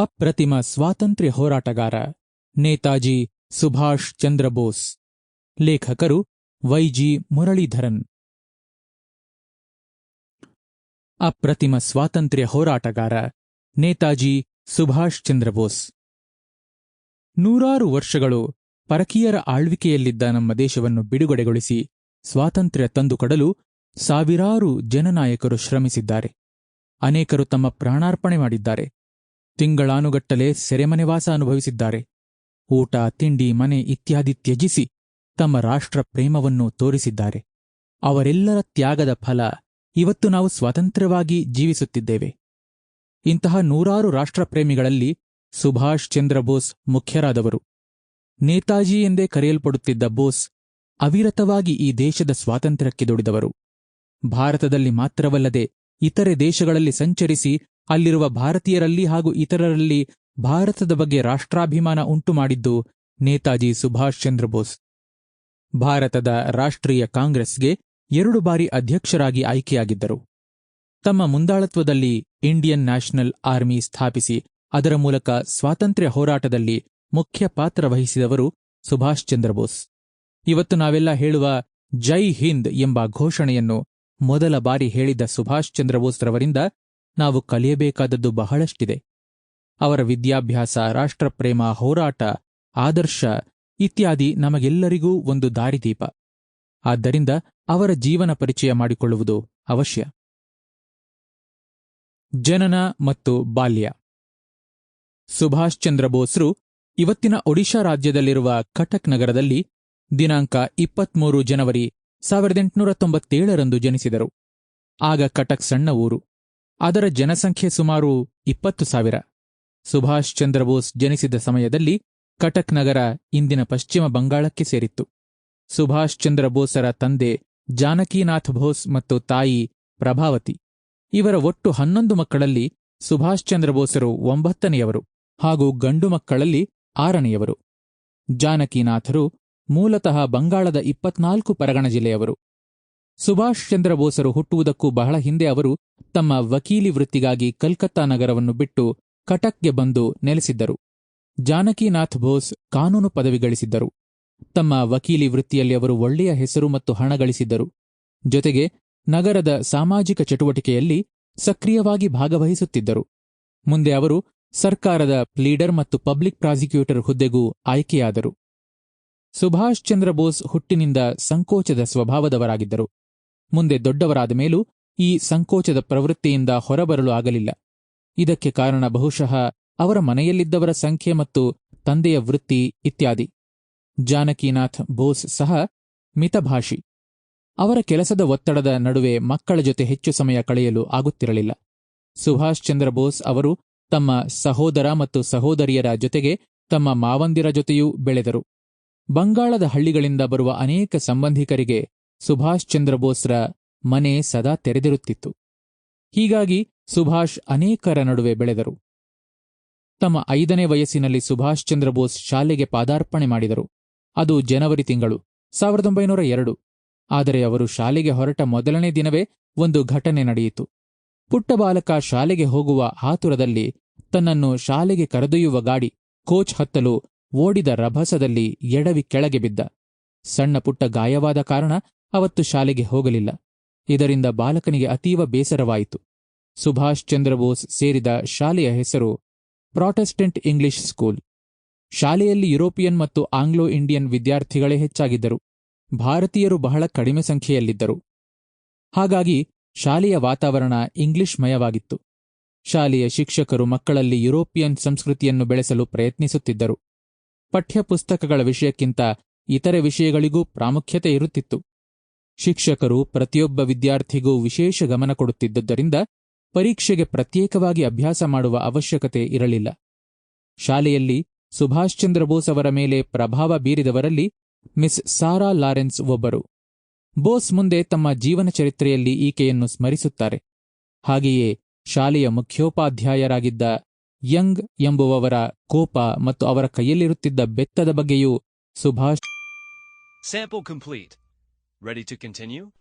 ಅಪ್ರತಿಮ ಸ್ವಾತಂತ್ರ್ಯ ಹೋರಾಟಗಾರ, ನೇತಾಜಿ ಸುಭಾಷ್ ಚಂದ್ರ ಬೋಸ್. ಲೇಖಕರು ವೈಜಿ ಮುರಳೀಧರನ್. ಅಪ್ರತಿಮ ಸ್ವಾತಂತ್ರ್ಯ ಹೋರಾಟಗಾರ, ನೇತಾಜಿ ಸುಭಾಷ್ ಚಂದ್ರ ಬೋಸ್. ನೂರಾರು ವರ್ಷಗಳು ಪರಕೀಯರ ಆಳ್ವಿಕೆಯಲ್ಲಿದ್ದ ನಮ್ಮ ದೇಶವನ್ನು ಬಿಡುಗಡೆಗೊಳಿಸಿ ಸ್ವಾತಂತ್ರ್ಯ ತಂದುಕೊಡಲು ಸಾವಿರಾರು ಜನನಾಯಕರು ಶ್ರಮಿಸಿದ್ದಾರೆ. ಅನೇಕರು ತಮ್ಮ ಪ್ರಾಣಾರ್ಪಣೆ ಮಾಡಿದ್ದಾರೆ. ತಿಂಗಳಾನುಗಟ್ಟಲೆ ಸೆರೆಮನೆವಾಸ ಅನುಭವಿಸಿದ್ದಾರೆ. ಊಟ, ತಿಂಡಿ, ಮನೆ ಇತ್ಯಾದಿ ತ್ಯಜಿಸಿ ತಮ್ಮ ರಾಷ್ಟ್ರ ಪ್ರೇಮವನ್ನು ತೋರಿಸಿದ್ದಾರೆ. ಅವರೆಲ್ಲರ ತ್ಯಾಗದ ಫಲ ಇವತ್ತು ನಾವು ಸ್ವತಂತ್ರವಾಗಿ ಜೀವಿಸುತ್ತಿದ್ದೇವೆ. ಇಂತಹ ನೂರಾರು ರಾಷ್ಟ್ರಪ್ರೇಮಿಗಳಲ್ಲಿ ಸುಭಾಷ್ ಚಂದ್ರ ಬೋಸ್ ಮುಖ್ಯರಾದವರು. ನೇತಾಜಿ ಎಂದೇ ಕರೆಯಲ್ಪಡುತ್ತಿದ್ದ ಬೋಸ್ ಅವಿರತವಾಗಿ ಈ ದೇಶದ ಸ್ವಾತಂತ್ರ್ಯಕ್ಕೆ ದುಡಿದವರು. ಭಾರತದಲ್ಲಿ ಮಾತ್ರವಲ್ಲದೆ ಇತರೆ ದೇಶಗಳಲ್ಲಿ ಸಂಚರಿಸಿ ಅಲ್ಲಿರುವ ಭಾರತೀಯರಲ್ಲಿ ಹಾಗೂ ಇತರರಲ್ಲಿ ಭಾರತದ ಬಗ್ಗೆ ರಾಷ್ಟ್ರಾಭಿಮಾನ ಉಂಟುಮಾಡಿದ್ದು ನೇತಾಜಿ ಸುಭಾಷ್ ಚಂದ್ರ ಬೋಸ್. ಭಾರತದ ರಾಷ್ಟ್ರೀಯ ಕಾಂಗ್ರೆಸ್ಗೆ ಎರಡು ಬಾರಿ ಅಧ್ಯಕ್ಷರಾಗಿ ಆಯ್ಕೆಯಾಗಿದ್ದರು. ತಮ್ಮ ಮುಂದಾಳತ್ವದಲ್ಲಿ ಇಂಡಿಯನ್ ನ್ಯಾಷನಲ್ ಆರ್ಮಿ ಸ್ಥಾಪಿಸಿ, ಅದರ ಮೂಲಕ ಸ್ವಾತಂತ್ರ್ಯ ಹೋರಾಟದಲ್ಲಿ ಮುಖ್ಯ ಪಾತ್ರ ವಹಿಸಿದವರು ಸುಭಾಷ್ ಚಂದ್ರ ಬೋಸ್. ಇವತ್ತು ನಾವೆಲ್ಲ ಹೇಳುವ ಜೈ ಹಿಂದ್ ಎಂಬ ಘೋಷಣೆಯನ್ನು ಮೊದಲ ಬಾರಿ ಹೇಳಿದ ಸುಭಾಷ್ ಚಂದ್ರ ಬೋಸ್ ರವರಿಂದ ನಾವು ಕಲಿಯಬೇಕಾದದ್ದು ಬಹಳಷ್ಟಿದೆ. ಅವರ ವಿದ್ಯಾಭ್ಯಾಸ, ರಾಷ್ಟ್ರಪ್ರೇಮ, ಹೋರಾಟ, ಆದರ್ಶ ಇತ್ಯಾದಿ ನಮಗೆಲ್ಲರಿಗೂ ಒಂದು ದಾರಿದೀಪ. ಆದ್ದರಿಂದ ಅವರ ಜೀವನ ಪರಿಚಯ ಮಾಡಿಕೊಳ್ಳುವುದು ಅವಶ್ಯ. ಜನನ ಮತ್ತು ಬಾಲ್ಯ. ಸುಭಾಷ್ ಚಂದ್ರ ಬೋಸ್ರು ಇವತ್ತಿನ ಒಡಿಶಾ ರಾಜ್ಯದಲ್ಲಿರುವ ಕಟಕ್ ನಗರದಲ್ಲಿ ದಿನಾಂಕ ಇಪ್ಪತ್ಮೂರು ಜನವರಿ ಸಾವಿರದ ಎಂಟುನೂರ ತೊಂಬತ್ತೇಳರಂದು ಜನಿಸಿದರು. ಆಗ ಕಟಕ್ ಸಣ್ಣ ಊರು. ಅದರ ಜನಸಂಖ್ಯೆ ಸುಮಾರು ಇಪ್ಪತ್ತು ಸಾವಿರ. ಸುಭಾಷ್ ಚಂದ್ರ ಬೋಸ್ ಜನಿಸಿದ ಸಮಯದಲ್ಲಿ ಕಟಕ್ ನಗರ ಇಂದಿನ ಪಶ್ಚಿಮ ಬಂಗಾಳಕ್ಕೆ ಸೇರಿತ್ತು. ಸುಭಾಷ್ ಚಂದ್ರ ಬೋಸರ ತಂದೆ ಜಾನಕೀನಾಥ್ ಬೋಸ್ ಮತ್ತು ತಾಯಿ ಪ್ರಭಾವತಿ. ಇವರ ಒಟ್ಟು ಹನ್ನೊಂದು ಮಕ್ಕಳಲ್ಲಿ ಸುಭಾಷ್ ಚಂದ್ರ ಬೋಸರು ಒಂಬತ್ತನೆಯವರು ಹಾಗೂ ಗಂಡು ಮಕ್ಕಳಲ್ಲಿ ಆರನೆಯವರು. ಜಾನಕೀನಾಥರು ಮೂಲತಃ ಬಂಗಾಳದ ಇಪ್ಪತ್ನಾಲ್ಕು ಪರಗಣ ಜಿಲ್ಲೆಯವರು. ಸುಭಾಷ್ ಚಂದ್ರ ಬೋಸರು ಹುಟ್ಟುವುದಕ್ಕೂ ಬಹಳ ಹಿಂದೆ ಅವರು ತಮ್ಮ ವಕೀಲಿ ವೃತ್ತಿಗಾಗಿ ಕಲ್ಕತ್ತಾ ನಗರವನ್ನು ಬಿಟ್ಟು ಕಟಕ್ಗೆ ಬಂದು ನೆಲೆಸಿದ್ದರು. ಜಾನಕಿನಾಥ್ ಬೋಸ್ ಕಾನೂನು ಪದವಿ ಗಳಿಸಿದ್ದರು. ತಮ್ಮ ವಕೀಲಿ ವೃತ್ತಿಯಲ್ಲಿ ಅವರು ಒಳ್ಳೆಯ ಹೆಸರು ಮತ್ತು ಹಣ ಗಳಿಸಿದ್ದರು. ಜೊತೆಗೆ ನಗರದ ಸಾಮಾಜಿಕ ಚಟುವಟಿಕೆಯಲ್ಲಿ ಸಕ್ರಿಯವಾಗಿ ಭಾಗವಹಿಸುತ್ತಿದ್ದರು. ಮುಂದೆ ಅವರು ಸರ್ಕಾರದ ಲೀಡರ್ ಮತ್ತು ಪಬ್ಲಿಕ್ ಪ್ರಾಸಿಕ್ಯೂಟರ್ ಹುದ್ದೆಗೂ ಆಯ್ಕೆಯಾದರು. ಸುಭಾಷ್ ಚಂದ್ರ ಬೋಸ್ ಹುಟ್ಟಿನಿಂದ ಸಂಕೋಚದ ಸ್ವಭಾವದವರಾಗಿದ್ದರು. ಮುಂದೆ ದೊಡ್ಡವರಾದ ಮೇಲೂ ಈ ಸಂಕೋಚದ ಪ್ರವೃತ್ತಿಯಿಂದ ಹೊರಬರಲು ಆಗಲಿಲ್ಲ. ಇದಕ್ಕೆ ಕಾರಣ ಬಹುಶಃ ಅವರ ಮನೆಯಲ್ಲಿದ್ದವರ ಸಂಖ್ಯೆ ಮತ್ತು ತಂದೆಯ ವೃತ್ತಿ ಇತ್ಯಾದಿ. ಜಾನಕಿನಾಥ್ ಬೋಸ್ ಸಹ ಮಿತಭಾಷಿ. ಅವರ ಕೆಲಸದ ಒತ್ತಡದ ನಡುವೆ ಮಕ್ಕಳ ಜೊತೆ ಹೆಚ್ಚು ಸಮಯ ಕಳೆಯಲು ಆಗುತ್ತಿರಲಿಲ್ಲ. ಸುಭಾಷ್ ಚಂದ್ರ ಬೋಸ್ ಅವರು ತಮ್ಮ ಸಹೋದರ ಮತ್ತು ಸಹೋದರಿಯರ ಜೊತೆಗೆ ತಮ್ಮ ಮಾವಂದಿರ ಜೊತೆಯೂ ಬೆಳೆದರು. ಬಂಗಾಳದ ಹಳ್ಳಿಗಳಿಂದ ಬರುವ ಅನೇಕ ಸಂಬಂಧಿಕರಿಗೆ ಸುಭಾಷ್ ಚಂದ್ರ ಬೋಸ್ರ ಮನೆ ಸದಾ ತೆರೆದಿರುತ್ತಿತ್ತು. ಹೀಗಾಗಿ ಸುಭಾಷ್ ಅನೇಕರ ನಡುವೆ ಬೆಳೆದರು. ತಮ್ಮ ಐದನೇ ವಯಸ್ಸಿನಲ್ಲಿ ಸುಭಾಷ್ ಚಂದ್ರ ಬೋಸ್ ಶಾಲೆಗೆ ಪಾದಾರ್ಪಣೆ ಮಾಡಿದರು. ಅದು ಜನವರಿ ತಿಂಗಳು, ಸಾವಿರದ ಒಂಬೈನೂರ ಎರಡು. ಆದರೆ ಅವರು ಶಾಲೆಗೆ ಹೊರಟ ಮೊದಲನೇ ದಿನವೇ ಒಂದು ಘಟನೆ ನಡೆಯಿತು. ಪುಟ್ಟ ಬಾಲಕ ಶಾಲೆಗೆ ಹೋಗುವ ಆತುರದಲ್ಲಿ ತನ್ನನ್ನು ಶಾಲೆಗೆ ಕರೆದೊಯ್ಯುವ ಗಾಡಿ ಕೋಚ್ ಹತ್ತಲು ಓಡಿದ ರಭಸದಲ್ಲಿ ಎಡವಿ ಕೆಳಗೆ ಬಿದ್ದ. ಸಣ್ಣ ಪುಟ್ಟ ಗಾಯವಾದ ಕಾರಣ ಅವತ್ತು ಶಾಲೆಗೆ ಹೋಗಲಿಲ್ಲ. ಇದರಿಂದ ಬಾಲಕನಿಗೆ ಅತೀವ ಬೇಸರವಾಯಿತು. ಸುಭಾಷ್ ಚಂದ್ರ ಬೋಸ್ ಸೇರಿದ ಶಾಲೆಯ ಹೆಸರು ಪ್ರಾಟೆಸ್ಟೆಂಟ್ ಇಂಗ್ಲಿಷ್ ಸ್ಕೂಲ್. ಶಾಲೆಯಲ್ಲಿ ಯುರೋಪಿಯನ್ ಮತ್ತು ಆಂಗ್ಲೋ ಇಂಡಿಯನ್ ವಿದ್ಯಾರ್ಥಿಗಳೇ ಹೆಚ್ಚಾಗಿದ್ದರು. ಭಾರತೀಯರು ಬಹಳ ಕಡಿಮೆ ಸಂಖ್ಯೆಯಲ್ಲಿದ್ದರು. ಹಾಗಾಗಿ ಶಾಲೆಯ ವಾತಾವರಣ ಇಂಗ್ಲಿಷ್ ಮಯವಾಗಿತ್ತು ಶಾಲೆಯ ಶಿಕ್ಷಕರು ಮಕ್ಕಳಲ್ಲಿ ಯುರೋಪಿಯನ್ ಸಂಸ್ಕೃತಿಯನ್ನು ಬೆಳೆಸಲು ಪ್ರಯತ್ನಿಸುತ್ತಿದ್ದರು. ಪಠ್ಯಪುಸ್ತಕಗಳ ವಿಷಯಕ್ಕಿಂತ ಇತರೆ ವಿಷಯಗಳಿಗೂ ಪ್ರಾಮುಖ್ಯತೆ ಇರುತ್ತಿತ್ತು. ಶಿಕ್ಷಕರು ಪ್ರತಿಯೊಬ್ಬ ವಿದ್ಯಾರ್ಥಿಗೂ ವಿಶೇಷ ಗಮನ ಕೊಡುತ್ತಿದ್ದುದರಿಂದ ಪರೀಕ್ಷೆಗೆ ಪ್ರತ್ಯೇಕವಾಗಿ ಅಭ್ಯಾಸ ಮಾಡುವ ಅವಶ್ಯಕತೆ ಇರಲಿಲ್ಲ. ಶಾಲೆಯಲ್ಲಿ ಸುಭಾಷ್ ಚಂದ್ರ ಬೋಸ್ ಅವರ ಮೇಲೆ ಪ್ರಭಾವ ಬೀರಿದವರಲ್ಲಿ ಮಿಸ್ ಸಾರಾ ಲಾರೆನ್ಸ್ ಒಬ್ಬರು. ಬೋಸ್ ಮುಂದೆ ತಮ್ಮ ಜೀವನ ಚರಿತ್ರೆಯಲ್ಲಿ ಈಕೆಯನ್ನು ಸ್ಮರಿಸುತ್ತಾರೆ. ಹಾಗೆಯೇ ಶಾಲೆಯ ಮುಖ್ಯೋಪಾಧ್ಯಾಯರಾಗಿದ್ದ ಯಂಗ್ ಎಂಬುವವರ ಕೋಪ ಮತ್ತು ಅವರ ಕೈಯಲ್ಲಿರುತ್ತಿದ್ದ ಬೆತ್ತದ ಬಗ್ಗೆಯೂ ಸುಭಾಷ್. Ready to continue?